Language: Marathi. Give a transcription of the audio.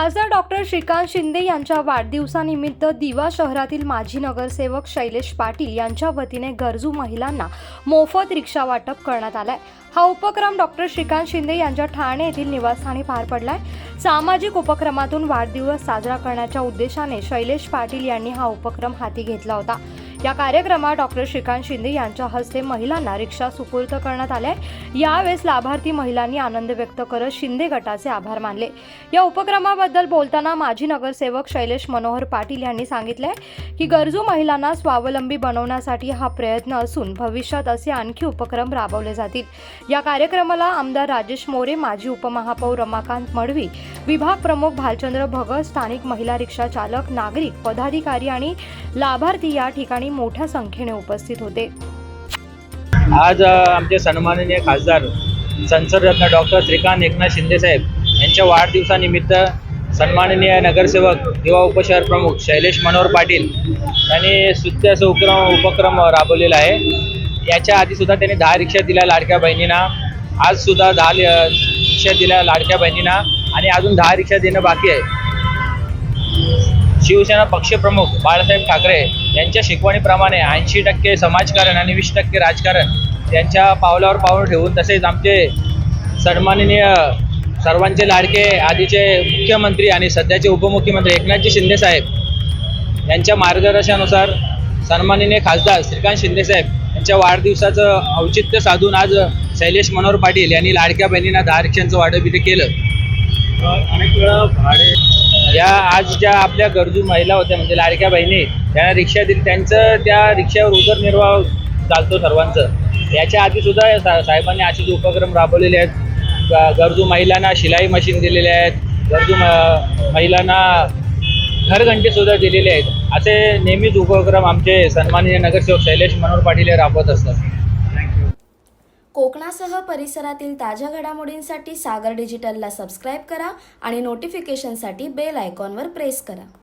खासदार डॉक्टर श्रीकांत शिंदे यांच्या वाढदिवसानिमित्त दिवा शहरातील माजी नगरसेवक शैलेश पाटील यांच्या वतीने गरजू महिलांना मोफत रिक्षा वाटप करण्यात आलाय. हा उपक्रम डॉक्टर श्रीकांत शिंदे यांच्या ठाणे येथील निवासस्थानी पार पडलाय. सामाजिक उपक्रमातून वाढदिवस साजरा करण्याच्या उद्देशाने शैलेश पाटील यांनी हा उपक्रम हाती घेतला होता. या कार्यक्रमात डॉक्टर श्रीकांत शिंदे यांच्या हस्ते महिलांना रिक्षा सुपूर्द करण्यात आल्या यावेळेस लाभार्थी महिलांनी आनंद व्यक्त करत शिंदे गटाचे आभार मानले. या उपक्रमाबद्दल बोलताना माजी नगरसेवक शैलेश मनोहर पाटील यांनी सांगितले की गरजू महिलांना स्वावलंबी बनवण्यासाठी हा प्रयत्न असून भविष्यात असे आणखी उपक्रम राबवले जातील. या कार्यक्रमाला आमदार राजेश मोरे माजी उपमहापौर रमाकांत मडवी विभाग प्रमुख भालचंद्र भगत स्थानिक महिला रिक्षा चालक नागरिक पदाधिकारी आणि लाभार्थी या ठिकाणी मोठ्या संख्येने उपस्थित होते. आज आमचे सन्माननीय खासदार संसदरत्न डॉक्टर श्रीकांत एकनाथ शिंदेसाहेब यांच्या वाढदिवसानिमित्त सन्माननीय नगरसेवक किंवा उपशहर प्रमुख शैलेश मनोहर पाटील यांनी स्तुत्य असं उपक्रम उपक्रम राबवलेला आहे. याच्या आधीसुद्धा त्यांनी दहा रिक्षा दिल्या लाडक्या बहिणींना. आजसुद्धा दहा रिक्षा दिल्या लाडक्या बहिणींना आणि अजून दहा रिक्षा देणं बाकी आहे. शिवसेना पक्षप्रमुख बाळासाहेब ठाकरे यांच्या शिकवणीप्रमाणे ऐंशी टक्के समाजकारण आणि वीस टक्के राजकारण यांच्या पावलावर पाऊल ठेवून तसेच आमचे सन्माननीय सर्वांचे लाडके आधीचे मुख्यमंत्री आणि सध्याचे उपमुख्यमंत्री एकनाथजी शिंदेसाहेब यांच्या मार्गदर्शनानुसार सन्माननीय खासदार श्रीकांत शिंदेसाहेब यांच्या वाढदिवसाचं औचित्य साधून आज शैलेश मनोहर पाटील यांनी लाडक्या बहिणींना दहा रिक्षांचं वाटप इथे केलं. अनेक वेळा भाडे या आज ज्या आपल्या गरजू महिला होत्या म्हणजे लाडक्या बहिणी त्यांना रिक्षा दिली. त्यांचं त्या रिक्षावर उदरनिर्वाह चालतो सर्वांचं. याच्या आधी सुद्धा साहेबांनी असेच उपक्रम राबवलेले आहेत. गरजू महिलांना शिलाई मशीन दिलेले आहेत. गरजू म- महिलांना घरघंटी सुद्धा दिलेले आहेत. असे नेहमीच उपक्रम आमचे सन्माननीय नगरसेवक शैलेश मनोहर पाटील हे राबवत असतात. कोकणासह परिसरातील ताज्या घडामोडींसाठी सागर डिजिटलला सबस्क्राईब करा आणि नोटिफिकेशनसाठी बेल आयकॉनवर प्रेस करा.